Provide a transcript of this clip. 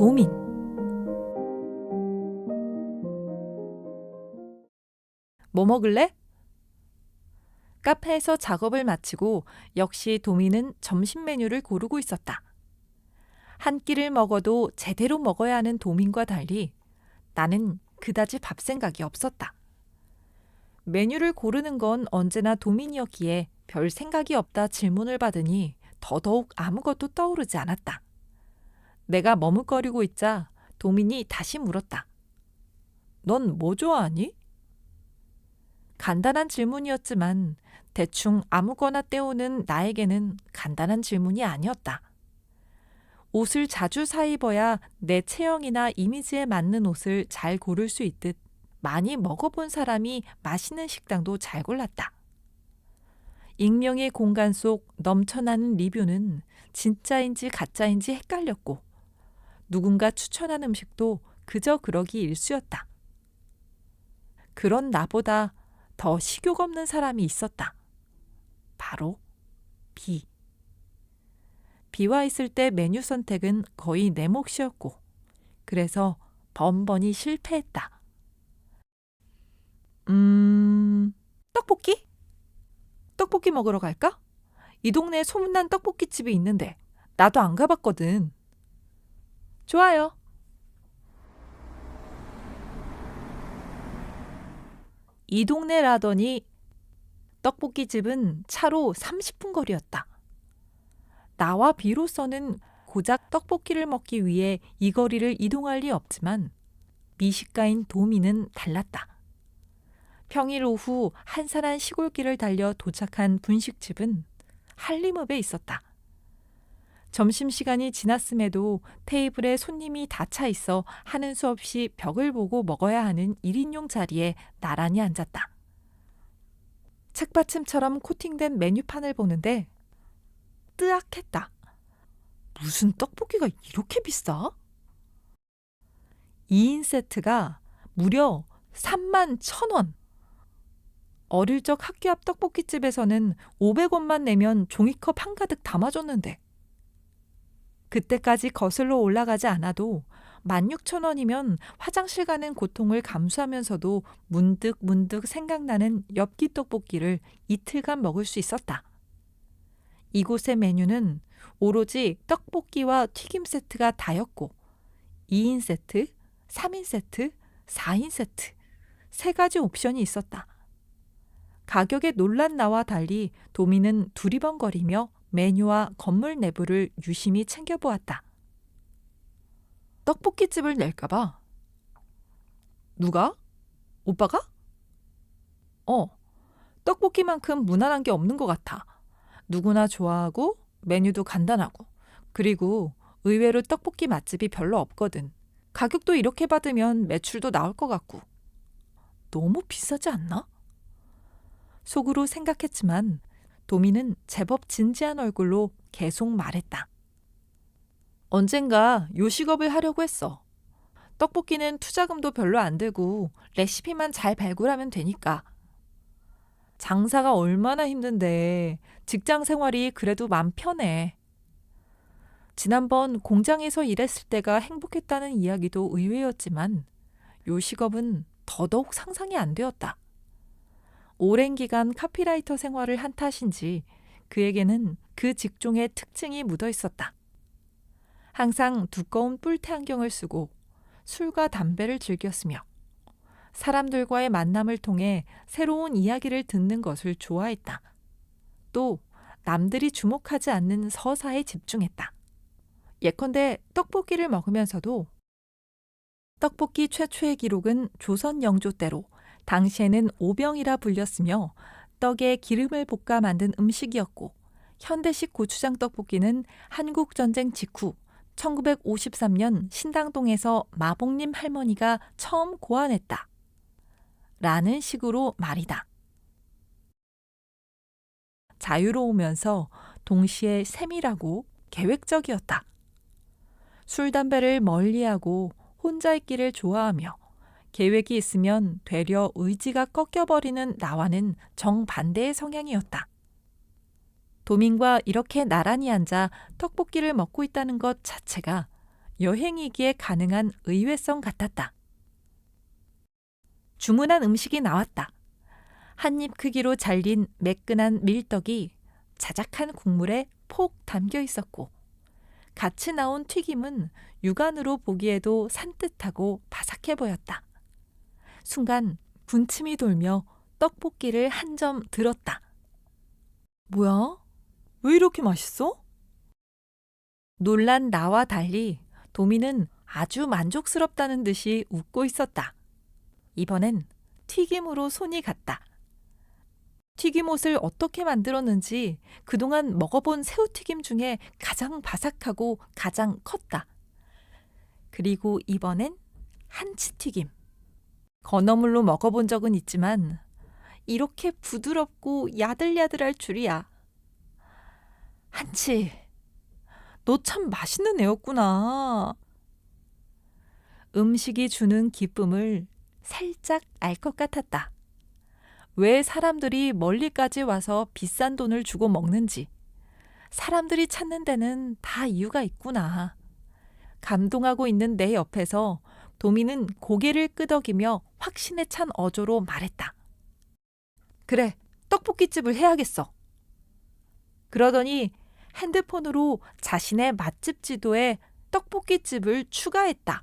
도민. 뭐 먹을래? 카페에서 작업을 마치고 역시 도민은 점심 메뉴를 고르고 있었다. 한 끼를 먹어도 제대로 먹어야 하는 도민과 달리 나는 그다지 밥 생각이 없었다. 메뉴를 고르는 건 언제나 도민이었기에 별 생각이 없다 질문을 받으니 더더욱 아무것도 떠오르지 않았다. 내가 머뭇거리고 있자 도민이 다시 물었다. 넌 뭐 좋아하니? 간단한 질문이었지만 대충 아무거나 때우는 나에게는 간단한 질문이 아니었다. 옷을 자주 사 입어야 내 체형이나 이미지에 맞는 옷을 잘 고를 수 있듯 많이 먹어본 사람이 맛있는 식당도 잘 골랐다. 익명의 공간 속 넘쳐나는 리뷰는 진짜인지 가짜인지 헷갈렸고 누군가 추천한 음식도 그저 그러기 일쑤였다. 그런 나보다 더 식욕 없는 사람이 있었다. 바로 비. 비와 있을 때 메뉴 선택은 거의 내 몫이었고, 그래서 번번이 실패했다. 음, 떡볶이? 떡볶이 먹으러 갈까? 이 동네에 소문난 떡볶이 집이 있는데, 나도 안 가봤거든. 좋아요. 이 동네라더니 떡볶이 집은 차로 30분 거리였다. 나와 비로서는 고작 떡볶이를 먹기 위해 이 거리를 이동할 리 없지만 미식가인 도미는 달랐다. 평일 오후 한산한 시골길을 달려 도착한 분식집은 한림읍에 있었다. 점심시간이 지났음에도 테이블에 손님이 다 차 있어 하는 수 없이 벽을 보고 먹어야 하는 1인용 자리에 나란히 앉았다. 책받침처럼 코팅된 메뉴판을 보는데 뜨악했다. 무슨 떡볶이가 이렇게 비싸? 2인 세트가 무려 3만 1,000원. 어릴 적 학교 앞 떡볶이집에서는 500원만 내면 종이컵 한가득 담아줬는데 그때까지 거슬러 올라가지 않아도 16,000원이면 화장실 가는 고통을 감수하면서도 문득 문득 생각나는 엽기 떡볶이를 이틀간 먹을 수 있었다. 이곳의 메뉴는 오로지 떡볶이와 튀김 세트가 다였고 2인 세트, 3인 세트, 4인 세트 세 가지 옵션이 있었다. 가격의 논란 나와 달리 도미는 두리번거리며 메뉴와 건물 내부를 유심히 챙겨보았다. 떡볶이집을 낼까봐. 누가? 오빠가? 어, 떡볶이만큼 무난한 게 없는 것 같아. 누구나 좋아하고 메뉴도 간단하고 그리고 의외로 떡볶이 맛집이 별로 없거든. 가격도 이렇게 받으면 매출도 나올 것 같고. 너무 비싸지 않나? 속으로 생각했지만 도미는 제법 진지한 얼굴로 계속 말했다. 언젠가 요식업을 하려고 했어. 떡볶이는 투자금도 별로 안 들고 레시피만 잘 발굴하면 되니까. 장사가 얼마나 힘든데 직장 생활이 그래도 맘 편해. 지난번 공장에서 일했을 때가 행복했다는 이야기도 의외였지만 요식업은 더더욱 상상이 안 되었다. 오랜 기간 카피라이터 생활을 한 탓인지 그에게는 그 직종의 특징이 묻어 있었다. 항상 두꺼운 뿔테 안경을 쓰고 술과 담배를 즐겼으며 사람들과의 만남을 통해 새로운 이야기를 듣는 것을 좋아했다. 또 남들이 주목하지 않는 서사에 집중했다. 예컨대 떡볶이를 먹으면서도 떡볶이 최초의 기록은 조선 영조 때로 당시에는 오병이라 불렸으며 떡에 기름을 볶아 만든 음식이었고 현대식 고추장 떡볶이는 한국 전쟁 직후 1953년 신당동에서 마봉님 할머니가 처음 고안했다. 라는 식으로 말이다. 자유로우면서 동시에 세밀하고 계획적이었다. 술, 담배를 멀리하고 혼자 있기를 좋아하며 계획이 있으면 되려 의지가 꺾여버리는 나와는 정반대의 성향이었다. 도민과 이렇게 나란히 앉아 떡볶이를 먹고 있다는 것 자체가 여행이기에 가능한 의외성 같았다. 주문한 음식이 나왔다. 한 입 크기로 잘린 매끈한 밀떡이 자작한 국물에 폭 담겨 있었고, 같이 나온 튀김은 육안으로 보기에도 산뜻하고 바삭해 보였다. 순간 군침이 돌며 떡볶이를 한 점 들었다. 뭐야? 왜 이렇게 맛있어? 놀란 나와 달리 도미는 아주 만족스럽다는 듯이 웃고 있었다. 이번엔 튀김으로 손이 갔다. 튀김옷을 어떻게 만들었는지 그동안 먹어본 새우튀김 중에 가장 바삭하고 가장 컸다. 그리고 이번엔 한치튀김. 건어물로 먹어본 적은 있지만 이렇게 부드럽고 야들야들할 줄이야. 한치, 너 참 맛있는 애였구나. 음식이 주는 기쁨을 살짝 알 것 같았다. 왜 사람들이 멀리까지 와서 비싼 돈을 주고 먹는지. 사람들이 찾는 데는 다 이유가 있구나. 감동하고 있는 내 옆에서 도미는 고개를 끄덕이며 확신에 찬 어조로 말했다. 그래, 떡볶이집을 해야겠어. 그러더니 핸드폰으로 자신의 맛집 지도에 떡볶이집을 추가했다.